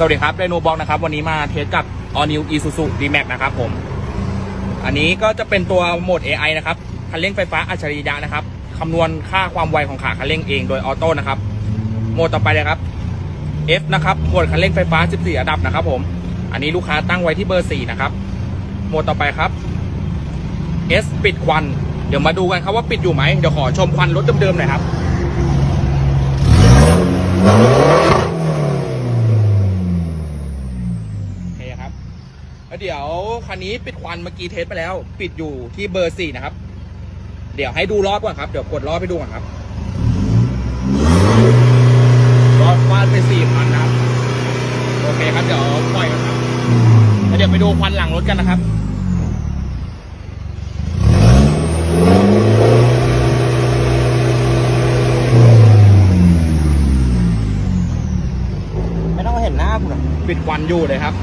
สวัสดีครับไดโนบ็อกนะครับ วันนี้มาเทสกับ All New Isuzu D-Max นะครับผม อันนี้ก็จะเป็นตัวโหมด AI นะครับ คันเร่งไฟฟ้าอัจฉริยะนะครับ คำนวณค่าความไวของขาคันเร่งเองโดยออโต้นะครับ โหมดต่อไปเลยครับ F นะครับ โหมดคันเร่งไฟฟ้า 14ระดับนะครับผม อันนี้ลูกค้าตั้งไว้ที่เบอร์ 4 นะครับ โหมดต่อไปครับ S ปิดควัน เดี๋ยวมาดูกันครับว่าปิดอยู่ไหม เดี๋ยวขอชมควันรถเดิมๆหน่อยครับ คันนี้ปิดควันเมื่อกี้เทสไปแล้ว ปิดอยู่ที่เบอร์สี่นะครับ เดี๋ยวให้ดูรอบก่อนครับเดี๋ยวกดรอบไปดูก่อนครับรอบวาดไปสี่พันนะครับโอเคครับเดี๋ยวปล่อยกันครับแล้วเดี๋ยวไปดูควันหลังรถกันนะครับไม่ต้องเห็นหน้าคุณปิดควันอยู่เลยครับ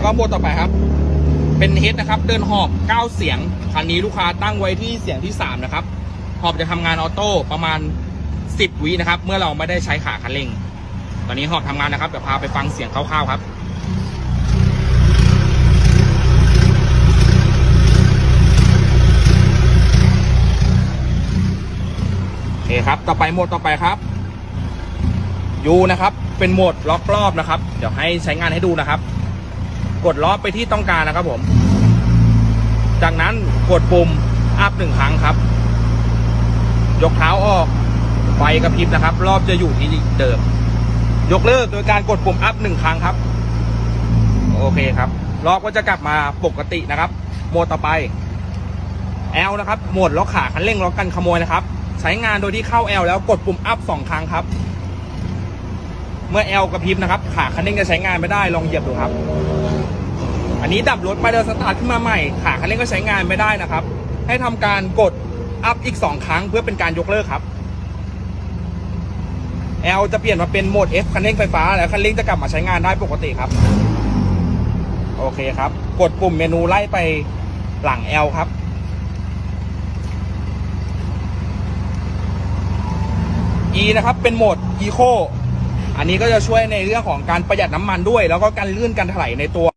แล้วก็โหมดต่อไปครับ เป็นเฮดนะครับ เดินหอบ 9 เสียง คันนี้ลูกค้าตั้งไว้ที่เสียงที่ 3 นะครับ หอบจะทำงานออโต้ประมาณ 10 วินะครับ เมื่อเราไม่ได้ใช้ขาคันเร่ง ตอนนี้หอบทำงานนะครับ เดี๋ยวพาไปฟังเสียงคร่าวๆครับโอเคครับ ต่อไปโหมดต่อไปครับยูนะครับ เป็นโหมดล็อกรอบนะครับ เดี๋ยวให้ใช้งานให้ดูนะครับ กดรอไปที่ต้องการนะครับผม จากนั้นกดปุ่มอัพหนึ่งครั้งครับ ยกเท้าออกไฟกระพริบนะครับ รอบจะอยู่ที่เดิม ยกเลิกโดยการกดปุ่มอัพหนึ่งครั้งครับ โอเคครับรอบก็จะกลับมาปกตินะครับ โหมดต่อไป L นะครับ โหมดล็อกขาคันเร่งล็อกกันขโมยนะครับ ใช้งานโดยที่เข้า L แล้วกดปุ่มอัพสองครั้งครับ เมื่อ L กระพริบนะครับ ขาคันเร่งจะใช้งานไม่ได้ลองเหยียบดูครับ อันนี้ดับรถไปเดินสตาร์ทขึ้นมาใหม่ขาคันเร่งก็ใช้งานไม่ได้นะครับ ให้ทำการกดอัพอีก 2 ครั้งเพื่อเป็นการยกเลิกครับ L จะเปลี่ยนมาเป็นโหมด F คันเร่งไฟฟ้า แล้วคันเร่งจะกลับมาใช้งานได้ปกติครับ โอเคครับ กดปุ่มเมนูไล่ไปหลัง L ครับ E นะครับเป็นโหมด Eco อันนี้ก็จะช่วยในเรื่องของการประหยัดน้ำมันด้วย แล้วก็การลื่นการถลายในตัว